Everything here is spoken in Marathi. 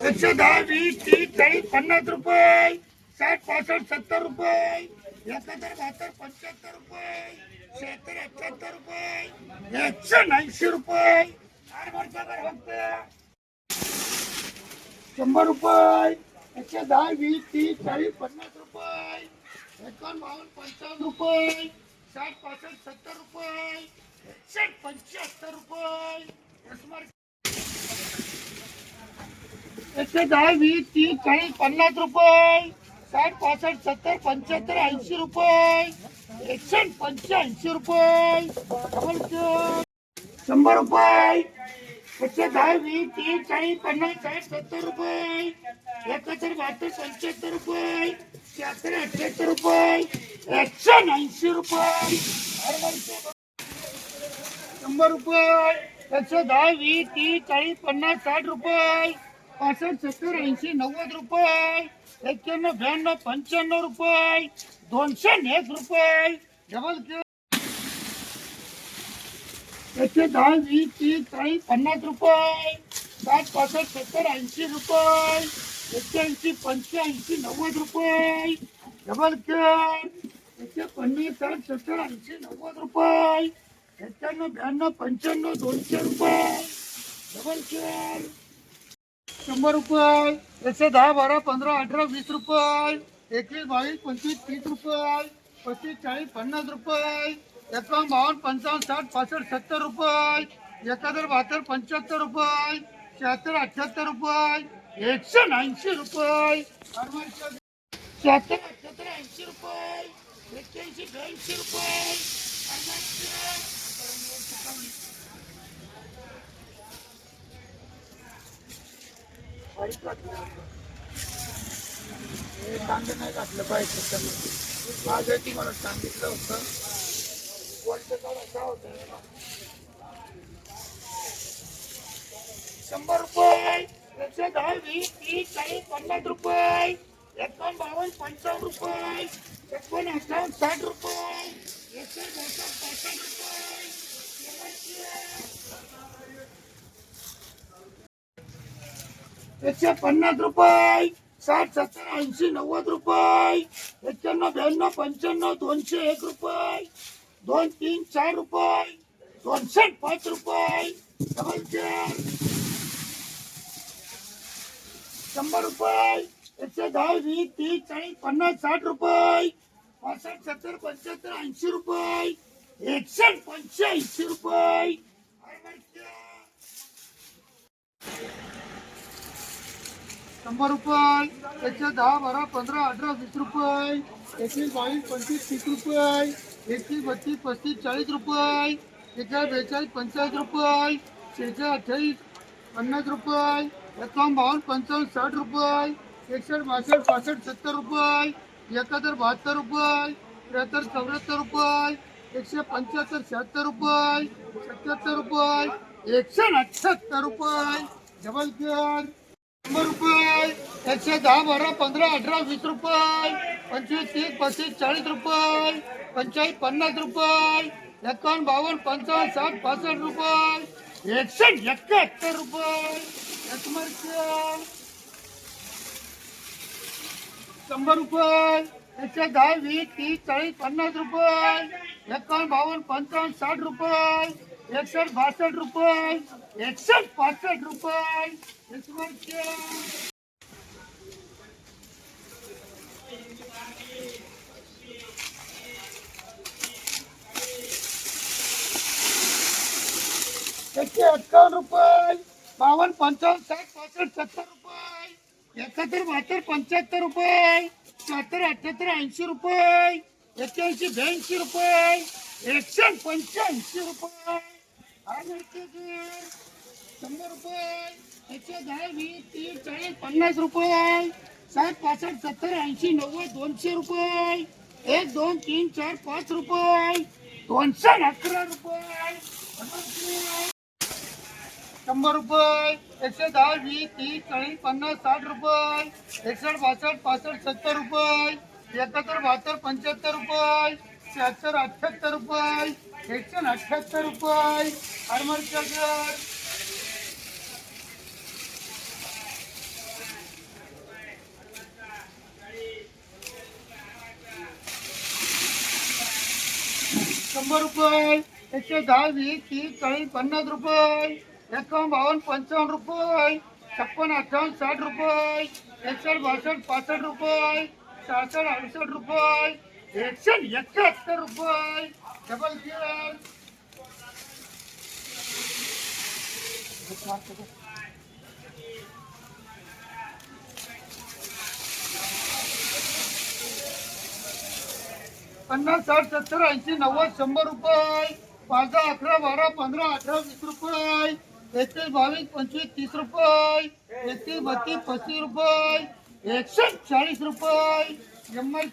एकशे दहा वीस तीस चाळीस पन्नास रुपये. साठ पासष्ट सत्तर रुपये. एकाहत्तर बहात्तर पंच्याहत्तर रुपये. शहात्तर अठ्याहत्तर रुपये. एकशे ऐंशी रुपये. चार वर्षावर फक्त. शंभर रुपये. एकशे दहा वीस तीस चाळीस पन्नास रुपये. एकावन्न बावन्न पंचावन्न रुपये. साठ पासष्ट सत्तर रुपये. एकशे पंच्याहत्तर रुपये. एकशे दहा वीस तीस चाळीस पन्नास रुपये. साठ पासष्ट सत्तर पंच्याहत्तर ऐंशी रुपये. एकशे पंच्याऐंशी रुपये. शंभर रुपये. एकशे दहा वीस तीस चाळीस पन्नास साठ सत्तर रुपये. एकाहत्तर बहात्तर पंच्याहत्तर रुपये. शहात्तर अठ्ठ्याहत्तर रुपये. एकशे ऐंशी रुपये. शंभर रुपये. एकशे दहा वीस तीस चाळीस पन्नास साठ रुपये. पासष्ट सत्तर ऐंशी नव्वद रुपये एक्क्याण्णव ब्याण्णव पंच्याण्णव रुपये दोनशे एक रुपये. डबल एकशे दहा वीस तीस चाळीस पन्नास रुपये. साठ पासष्ट सत्तर ऐंशी रुपये. एक्क्याऐंशी पंच्याऐंशी नव्वद रुपये. डबल केअर एकशे पन्नास साठ सत्तर ऐंशी नव्वद रुपये. एक्क्याण्णव ब्याण्णव पंच्याण्णव दोनशे रुपये. डबल केअर शंभर रुपये. एकशे दहा बारा पंधरा अठरा वीस रुपये. एकवीस बावीस पंचवीस तीस रुपये. पस्तीस चाळीस पन्नास रुपये. एकावन्न बावन्न पंचावन्न साठ पासष्ट सत्तर रुपये. एकाहत्तर बहात्तर पंच्याहत्तर रुपये. शहात्तर अठ्ठ्याहत्तर रुपये. एकशे ऐंशी रुपये. शहात्तर अठ्ठ्याहत्तर ऐंशी रुपये. एक्क्याऐंशी ब्याऐंशी रुपये. हे कांदे नाही घातलं पाहिजे त्याच्यामध्ये माझं ती मला सांगितलं होतं वर्ष काढा का होतं शंभर रुपये एकशे दहा वीस तीस चाळीस पन्नास रुपये एकावन्न बावन्न पंचावन्न रुपये. एकोण अठ्ठावन्न साठ रुपये. एकशे पन्नास रुपये साठ सत्तर ऐंशी नव्वद रुपये एक्क्याण्णव ब्याण्णव पंच्याण्णव दोनशे एक रुपये दोन तीन चार रुपये दोनशे पाच रुपये डबल चार शंभर रुपये एकशे दहा वीस तीस चाळीस पन्नास साठ रुपये पासष्ट सत्तर पंच्याहत्तर ऐंशी रुपये एकशे पंच्याऐंशी रुपये शंभर रुपये. एकशे दहा बारा पंधरा अठरा वीस रुपये. एकवीस बावीस पंचवीस तीस रुपये. एकतीस बत्तीस पस्तीस चाळीस रुपये. एकेचाळीस बेचाळीस पंचेचाळीस रुपये. शेहेचाळीस अठ्ठावीस पन्नास रुपये. एकावन्न बावन्न पंचावन्न साठ रुपये. एकसष्ट बासष्ट पासष्ट सत्तर रुपये. एकाहत्तर बहात्तर रुपये. त्र्याहत्तर चौऱ्याहत्तर रुपये. एकशे पंच्याहत्तर शहात्तर रुपये. सत्याहत्तर रुपये. एकशे अठ्ठ्याहत्तर रुपये. डबल केअर शंभर रुपये. एकशे दहा बारा पंधरा अठरा वीस रुपये. पंचवीस तीस पस्तीस चाळीस रुपये. पंचाळीस पन्नास रुपये. एकावन्न बावन्न पंचावन्न साठ पासष्ट रुपये. एकशे एकाहत्तर रुपये. शंभर रुपये. एकशे दहा वीस तीस चाळीस पन्नास रुपये. एकावन्न बावन्न पंचावन्न साठ रुपये. एकसठ बासष्ट रुपये एकसष्ट पासष्ट रुपये एकशे एक्कावन्न रुपये बावन्न पंचावन्न साठ पासष्ट सत्तर रुपये एकाहत्तर बहात्तर पंच्याहत्तर रुपये शहात्तर अठ्याहत्तर ऐंशी रुपये एक्क्याऐंशी ब्याऐंशी रुपये एकशे पंच्याऐंशी रुपये. शंभर रुपये. एकशे दहा वीस तीस चाळीस पन्नास रुपये साठ पासष्ट सत्तर ऐंशी नव्वद दोनशे रुपये एक दोन तीन चार पाच रुपये दोनशे अकरा रुपये शंभर रुपये एकशे दहा वीस तीस चाळीस पन्नास साठ रुपये एकसष्ट बासष्ट पासष्ट सत्तर रुपये एकाहत्तर बहात्तर पंच्याहत्तर रुपये शहात्तर अठ्ठ्याहत्तर रुपये एकशे अठ्याहत्तर रुपये. हरमरचा दर शंभर रुपये. एकशे दहा वीस तीस चाळीस पन्नास रुपये. एकावन्न बावन्न पंचावन्न रुपये. छप्पन अठ्ठावन्न साठ रुपये. एकसष्ट बासष्ट पासष्ट रुपये. सहासष्ट अडुसष्ट रुपये. एकशे एकाहत्तर रुपये. डबल पन्नास साठ सत्तर ऐंशी नव्वद शंभर रुपये. पाच दहा अकरा बारा पंधरा अठरा वीस रुपये. एकतीस बावीस पंचवीस तीस रुपये. एकतीस बत्तीस पस्तीस रुपये. एकसष्ट चाळीस रुपये. M I